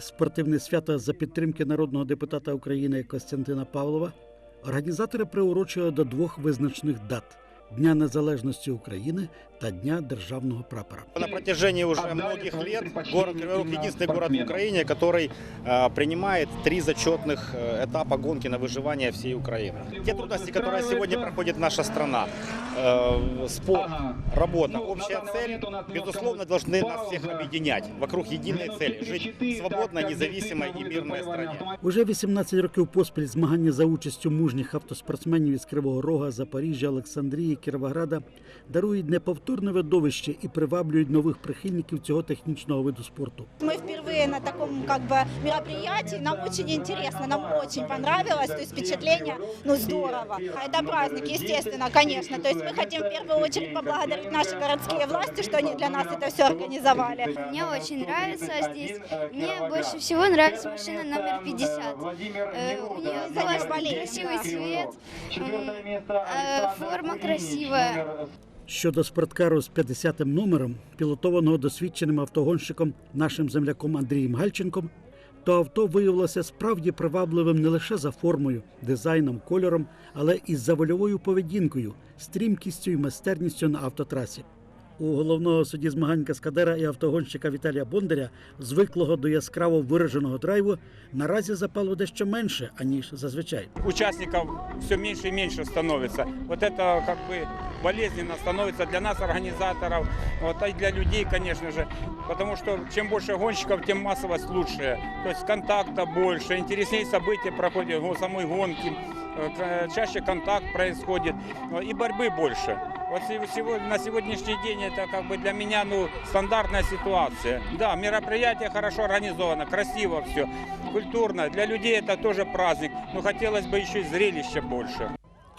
спортивне свято за підтримки народного депутата України Костянтина Павлова організатори приурочили до двох визначних дат Дня Незалежності України та Дня державного прапора. На протяжении уже многих лет город Кривой Рог единственный город в Украине, который э, принимает три зачетных э, этапа гонки на выживание всей Украины. Те трудности, которые сегодня проходит наша страна, э, спорт, работа, общая цель, безусловно, должны нас всех объединять вокруг единой цели – жить в свободной, независимой и мирной стране. Уже 18 років поспіль змагання за участю мужніх автоспортсменів із Кривого Рога, Запоріжжя, Олександрії, Кіровограда дарують неповторне видовище і приваблюють нових прихильників цього технічного виду спорту. Мы впервые на таком как бы мероприятии, нам очень интересно, нам очень понравилось, то есть впечатление, ну здорово. А Это праздник, естественно, конечно. То есть мы хотим в первую очередь поблагодарить наши городские власти, что они для нас это все организовали. Мне очень нравится здесь. Мне больше всего нравится машина номер 50. Э, у нее классный, красивый цвет, м, э, форма красивая. Щодо спорткару з 50-м номером, пілотованого досвідченим автогонщиком нашим земляком Андрієм Гальченком, то авто виявилося справді привабливим не лише за формою, дизайном, кольором, але і за вольовою поведінкою, стрімкістю і майстерністю на автотрасі У головного судді змагань каскадера і автогонщика Віталія Бондаря, звиклого до яскраво вираженого драйву, наразі запало дещо менше, аніж зазвичай. участников все меньше и меньше становится. Вот это как бы болезненно становится для нас, организаторов, вот, а и для людей, конечно же. Потому что чем больше гонщиков, тем массовость лучше. То есть контакта больше, интереснее события проходят, го- самой гонки, э, к- чаще контакт происходит э, и борьбы больше. Вот сего- сего- на сегодняшний день это как бы для меня ну, стандартная ситуация. Да, мероприятие хорошо организовано, красиво все, культурно. Для людей это тоже праздник, но хотелось бы еще и зрелища больше.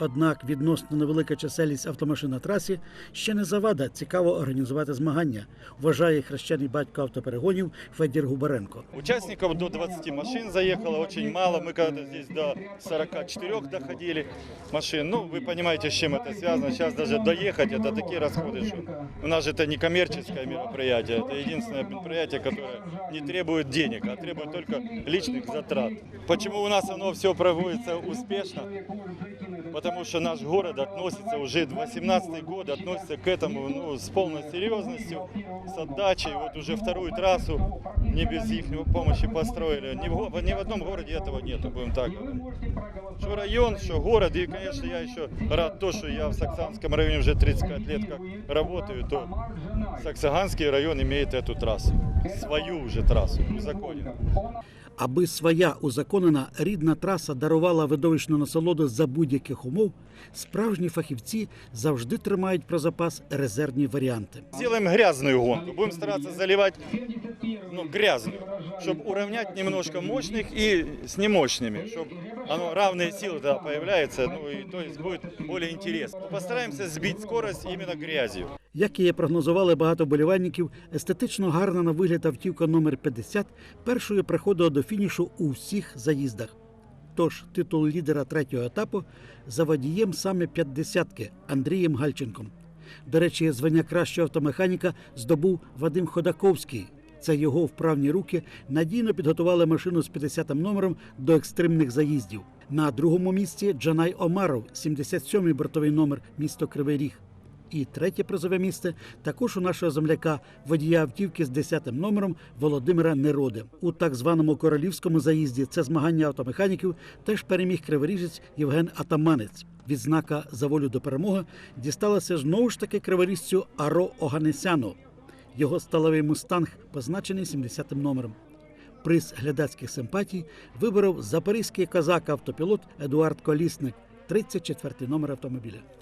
Однак відносно невелика чисельність автомашин на трасі ще не завада цікаво організувати змагання, вважає хрещений батько автоперегонів Федір Губаренко. Участников до 20 машин заехало, очень мало. Мы когда-то здесь до 44 доходили машин. Ну, вы понимаете, с чем это связано. Сейчас даже доехать, это такие расходы, что у нас же это не коммерческое мероприятие. Это единственное мероприятие, которое не требует денег, а требует только личных затрат. Почему у нас оно все проводится успешно? Потому что наш город относится уже 18 год, относится к этому ну, с полной серьезностью, с отдачей. Вот уже вторую трассу не без их помощи построили. Ни в, ни в одном городе этого нету, будем так. Что район, что город. И, конечно, я еще рад то, что я в Саксанском районе уже 35 лет как работаю, то Саксаганский район имеет эту трассу. Свою уже трассу, узаконенную. Аби своя узаконена рідна траса дарувала видовищну насолоду за будь-яких умов, справжні фахівці завжди тримають про запас резервні варіанти. Сделаем грязную гонку. Будем стараться заливать ну, грязную, чтобы уравнять немножко мощных и с немощными, чтобы оно равные силы тогда появляются, ну и то есть будет более интересно. Постараемся сбить скорость именно грязью. Як і прогнозували багато болівальників, естетично гарна на вигляд автівка номер 50 першою приходила до фінішу у всіх заїздах. Тож титул лідера третього етапу за водієм саме «п'ятдесятки» Андрієм Гальченком. До речі, звання кращого автомеханіка здобув Вадим Ходаковський. Це його вправні руки надійно підготували машину з 50-м номером до екстремних заїздів. На другому місці Джанай Омаров, 77-й бортовий номер місто Кривий Ріг. І третє призове місце також у нашого земляка, водія автівки з 10-м номером Володимира Нероди. У так званому королівському заїзді це змагання автомеханіків теж переміг криворіжець Євген Атаманець. Відзнака за волю до перемоги дісталася знову ж таки криворіжцю Аро Оганесяну. Його сталевий мустанг позначений 70-м номером. Приз глядацьких симпатій виборов запорізький козак автопілот Едуард Колісник, 34-й номер автомобіля.